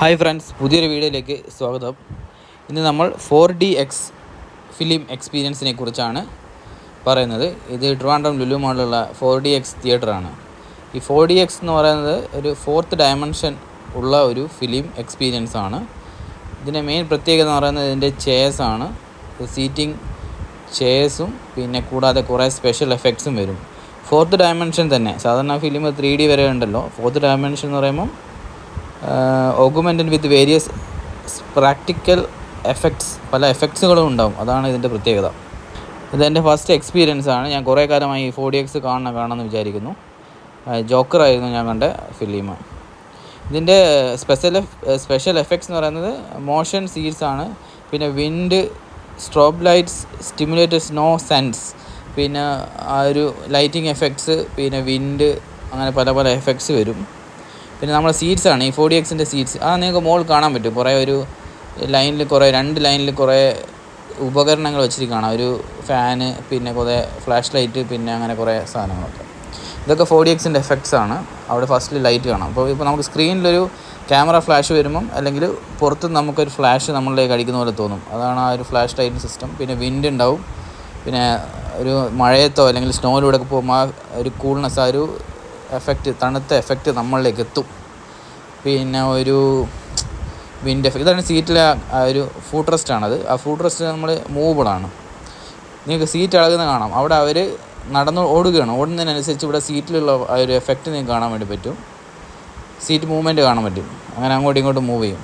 Hi friends പുതിയൊരു വീഡിയോയിലേക്ക് സ്വാഗതം. ഇന്ന് നമ്മൾ ഫോർ ഡി എക്സ് ഫിലിം എക്സ്പീരിയൻസിനെ കുറിച്ചാണ് പറയുന്നത്. ഇത് ട്രിവാൻഡ്രം ലുലു മാളിലുള്ള ഫോർ ഡി എക്സ് തിയേറ്ററാണ്. ഈ ഫോർ ഡി എക്സ് എന്ന് പറയുന്നത് ഒരു ഫോർത്ത് ഡയമെൻഷൻ ഉള്ള ഒരു ഫിലിം എക്സ്പീരിയൻസ് ആണ് ഇതിന്റെ മെയിൻ പ്രത്യേകത എന്ന് പറയുന്നത് ഇതിന്റെ ചെയർസ് ആണ്. സീറ്റിംഗ് ചെയർസും പിന്നെ കൂടാതെ കുറേ സ്പെഷ്യൽ എഫക്ട്സും വരും. ഫോർത്ത് ഡയമെൻഷൻ തന്നെ. സാധാരണ ഫിലിം ത്രീ ഡി വരെ ഉണ്ടല്ലോ. ഫോർത്ത് ഡയമെൻഷൻ എന്ന് പറയുമ്പം augmented with various practical effects പല എഫക്ട്സുകളും ഉണ്ടാവും. അതാണ് ഇതിന്റെ പ്രത്യേകത. ഇതെന്റെ ഫസ്റ്റ് എക്സ്പീരിയൻസ് ആണ്. ഞാൻ കുറേ കാലമായി ഫോർ ഡി എക്സ് കാണണം കാണണമെന്ന് വിചാരിക്കുന്നു. ജോക്കറായിരുന്നു ഞാൻ കണ്ട ഫിലിം ഇതിന്റെ സ്പെഷ്യൽ സ്പെഷ്യൽ എഫക്ട്സ് എന്ന് പറയുന്നത് മോഷൻ സീഡ്സ് ആണ്. പിന്നെ wind strobe lights stimulated snow scents പിന്നെ ആ ഒരു ലൈറ്റിംഗ് എഫക്ട്സ് പിന്നെ വിൻഡ് അങ്ങനെ പല പല എഫക്ട്സ് വരും. പിന്നെ നമ്മുടെ സീറ്റ്സ് ആണ് ഈ ഫോർ ഡി എക്സിന്റെ സീറ്റ്സ് ആ നിങ്ങൾക്ക് മോൾ കാണാൻ പറ്റും. കുറേ ഒരു ലൈനിൽ കുറേ രണ്ട് ലൈനിൽ കുറേ ഉപകരണങ്ങൾ വെച്ചിട്ട് ഒരു ഫാന് പിന്നെ കുറേ ഫ്ലാഷ് ലൈറ്റ് പിന്നെ അങ്ങനെ കുറേ സാധനങ്ങളൊക്കെ. ഇതൊക്കെ ഫോർ ഡി എക്സിന്റെ എഫക്ട്സ് ആണ്. അവിടെ ഫസ്റ്റിൽ ലൈറ്റ് കാണാം. അപ്പോൾ ഇപ്പോൾ നമുക്ക് സ്ക്രീനിലൊരു ക്യാമറ ഫ്ലാഷ് വരുമ്പം അല്ലെങ്കിൽ പുറത്ത് നമുക്കൊരു ഫ്ലാഷ് നമ്മളിലേക്ക് അടിക്കുന്ന പോലെ തോന്നും. അതാണ് ആ ഒരു ഫ്ലാഷ് ലൈറ്റ് സിസ്റ്റം പിന്നെ വിൻഡ് ഉണ്ടാവും. പിന്നെ ഒരു മഴയത്തോ അല്ലെങ്കിൽ സ്നോയിലൂടെ പോകുമ്പോൾ ആ ഒരു കൂൾനെസ് ആ ഒരു എഫക്റ്റ് തണുത്ത എഫക്റ്റ് നമ്മളിലേക്ക് എത്തും പിന്നെ ഒരു വിൻഡ് എഫക്റ്റ് ഇതാണ് സീറ്റിലെ ആ ഒരു ഫുഡ് റെസ്റ്റ് ആണത്. ആ ഫുഡ് റെസ്റ്റ് നമ്മൾ മൂവബിളാണ് നിങ്ങൾക്ക് സീറ്റ് അളകുന്ന കാണാം. അവിടെ അവർ നടന്ന് ഓടുകയാണ്. ഓടുന്നതിനനുസരിച്ച് ഇവിടെ സീറ്റിലുള്ള ആ ഒരു എഫക്റ്റ് നിങ്ങൾക്ക് കാണാൻ വേണ്ടി പറ്റും. സീറ്റ് മൂവ്മെന്റ് കാണാൻ പറ്റും. അങ്ങനെ അങ്ങോട്ടും ഇങ്ങോട്ടും മൂവ് ചെയ്യും.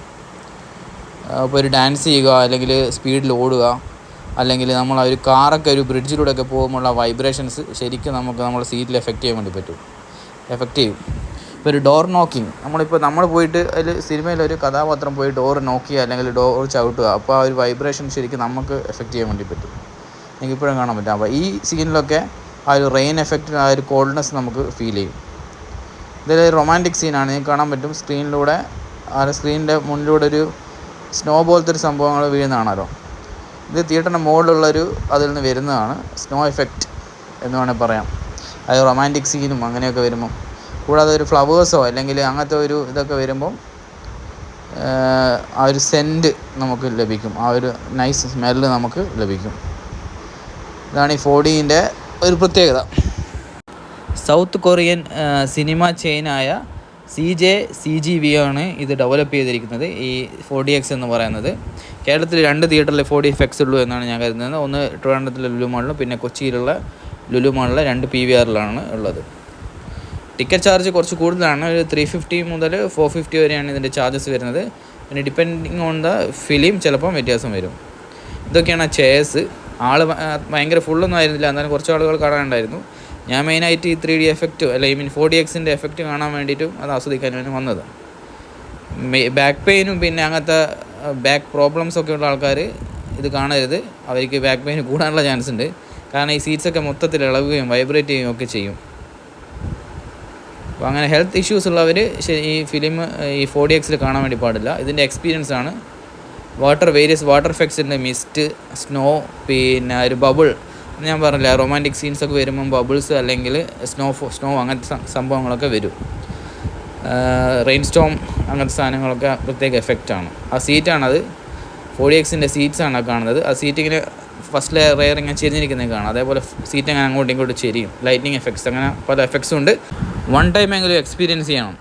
അപ്പോൾ ഒരു ഡാൻസ് ചെയ്യുക അല്ലെങ്കിൽ സ്പീഡിൽ ഓടുക അല്ലെങ്കിൽ നമ്മൾ ആ ഒരു കാറൊക്കെ ഒരു ബ്രിഡ്ജിലൂടെ ഒക്കെ പോകുമ്പോഴുള്ള വൈബ്രേഷൻസ് ശരിക്കും നമുക്ക് നമ്മുടെ സീറ്റിൽ എഫക്റ്റ് ചെയ്യാൻ വേണ്ടി പറ്റും. എഫക്റ്റ് ചെയ്യും ഇപ്പോൾ ഒരു ഡോർ നോക്കിങ് നമ്മളിപ്പോൾ നമ്മൾ പോയിട്ട് അതിൽ സിനിമയിൽ ഒരു കഥാപാത്രം പോയി ഡോർ നോക്കുക അല്ലെങ്കിൽ ഡോർ ചവിട്ടുക അപ്പോൾ ആ ഒരു വൈബ്രേഷൻ ശരിക്കും നമുക്ക് എഫക്റ്റ് ചെയ്യാൻ വേണ്ടി പറ്റും. നിങ്ങൾക്ക് ഇപ്പോഴും കാണാൻ പറ്റും. അപ്പോൾ ഈ സീനിലൊക്കെ ആ ഒരു റെയിൻ എഫക്റ്റ് ആ ഒരു കോൾഡ്നെസ് നമുക്ക് ഫീൽ ചെയ്യും. ഇതിൽ റൊമാന്റിക് സീനാണ് നിങ്ങൾക്ക് കാണാൻ പറ്റും. സ്ക്രീനിലൂടെ ആ സ്ക്രീനിന്റെ മുന്നിലൂടെ ഒരു സ്നോ പോലത്തെ ഒരു സംഭവങ്ങൾ വീഴുന്നതാണല്ലോ ഇത് തിയേറ്ററിന്റെ മുകളിലുള്ളൊരു അതിൽ നിന്ന് വരുന്നതാണ് സ്നോ എഫക്റ്റ് എന്ന് വേണമെങ്കിൽ പറയാം. അത് റൊമാന്റിക് സീനും അങ്ങനെയൊക്കെ വരുമ്പം. കൂടാതെ ഒരു ഫ്ലവേഴ്സോ അല്ലെങ്കിൽ അങ്ങനത്തെ ഒരു ഇതൊക്കെ വരുമ്പം ആ ഒരു സെന്റ് നമുക്ക് ലഭിക്കും. ആ ഒരു നൈസ് സ്മെല്ല് നമുക്ക് ലഭിക്കും. ഇതാണ് ഈ ഫോഡീന്റെ ഒരു പ്രത്യേകത. South Korean cinema ചെയിനായ C J C G V ആണ് ഇത് ഡെവലപ്പ് ചെയ്തിരിക്കുന്നത് ഈ ഫോർ ഡി എക്സ് എന്ന് പറയുന്നത്. കേരളത്തിൽ രണ്ട് തിയേറ്ററിൽ ഫോർ ഡി എഫ് എക്സ് ഉള്ളൂ എന്നാണ് ഞാൻ കരുതുന്നത്. ഒന്ന് ട്രിവാൻഡ്രത്തിലെ ലുലുമാളിലും പിന്നെ കൊച്ചിയിലുള്ള ലുലു മോളിലെ രണ്ട് പി വി ആറിലാണ് ഉള്ളത്. ടിക്കറ്റ് ചാർജ് കുറച്ച് കൂടുതലാണ്. ഒരു ത്രീ ഫിഫ്റ്റി മുതൽ ഫോർ ഫിഫ്റ്റി വരെയാണ് ഇതിന്റെ ചാർജസ് വരുന്നത്. പിന്നെ ഡിപ്പെൻഡിങ് ഓൺ ദ ഫിലിം ചിലപ്പം വ്യത്യാസം വരും. ഇതൊക്കെയാണ് ചെയർസ് ആൾ ഭയങ്കര ഫുള്ളൊന്നും ആയിരുന്നില്ല. എന്നാലും കുറച്ച് ആളുകൾ കാണാനുണ്ടായിരുന്നു. ഞാൻ മെയിനായിട്ട് ഈ ത്രീ ഡി എഫക്റ്റ് അല്ല ഐ മീൻ ഫോർ ഡി എക്സിന്റെ എഫക്റ്റ് കാണാൻ വേണ്ടിയിട്ടും അത് ആസ്വദിക്കാൻ വേണ്ടി വന്നത്. ബാക്ക് പെയിനും പിന്നെ അങ്ങനത്തെ ബാക്ക് പ്രോബ്ലംസ് ഒക്കെ ഉള്ള ആൾക്കാർ ഇത് കാണരുത്. അവർക്ക് ബാക്ക് പെയിൻ കൂടാനുള്ള ചാൻസ് ഉണ്ട്. കാരണം ഈ സീറ്റ്സൊക്കെ മൊത്തത്തിൽ ഇളകുകയും വൈബ്രേറ്റ് ചെയ്യുകയും ഒക്കെ ചെയ്യും. അപ്പോൾ അങ്ങനെ ഹെൽത്ത് ഇഷ്യൂസ് ഉള്ളവർ ഈ ഫിലിം ഈ ഫോർ ഡി എക്സിൽ കാണാൻ വേണ്ടി പാടില്ല. ഇതിന്റെ എക്സ്പീരിയൻസ് ആണ്. വാട്ടർ വേരിയസ് വാട്ടർ എഫക്ട്സിന്റെ മിസ്റ്റ് സ്നോ പിന്നെ ഒരു ബബിൾ ഞാൻ പറഞ്ഞില്ല റൊമാന്റിക് സീൻസൊക്കെ വരുമ്പം ബബിൾസ് അല്ലെങ്കിൽ സ്നോ സ്നോ അങ്ങനത്തെ സംഭവങ്ങളൊക്കെ വരും. റെയിൻ സ്റ്റോം അങ്ങനത്തെ സാധനങ്ങളൊക്കെ പ്രത്യേക എഫക്റ്റാണ് ആ സീറ്റാണത് ഫോർ ഡി എക്സിന്റെ സീറ്റ്സാണ് കാണുന്നത്. ആ സീറ്റ് ഇങ്ങനെ ഫസ്റ്റ് ലെയർ റെയർ ഇങ്ങനെ ചെരിഞ്ഞിരിക്കുന്നത് കാണാം. അതേപോലെ സീറ്റ് അങ്ങനെ അങ്ങോട്ടും ഇങ്ങോട്ടും ചെരിയും. ലൈറ്റിംഗ് എഫക്ട്സ് അങ്ങനെ പല എഫക്ട്സും ഉണ്ട്. വൺ ടൈം എങ്കിലും എക്സ്പീരിയൻസ് ചെയ്യണം.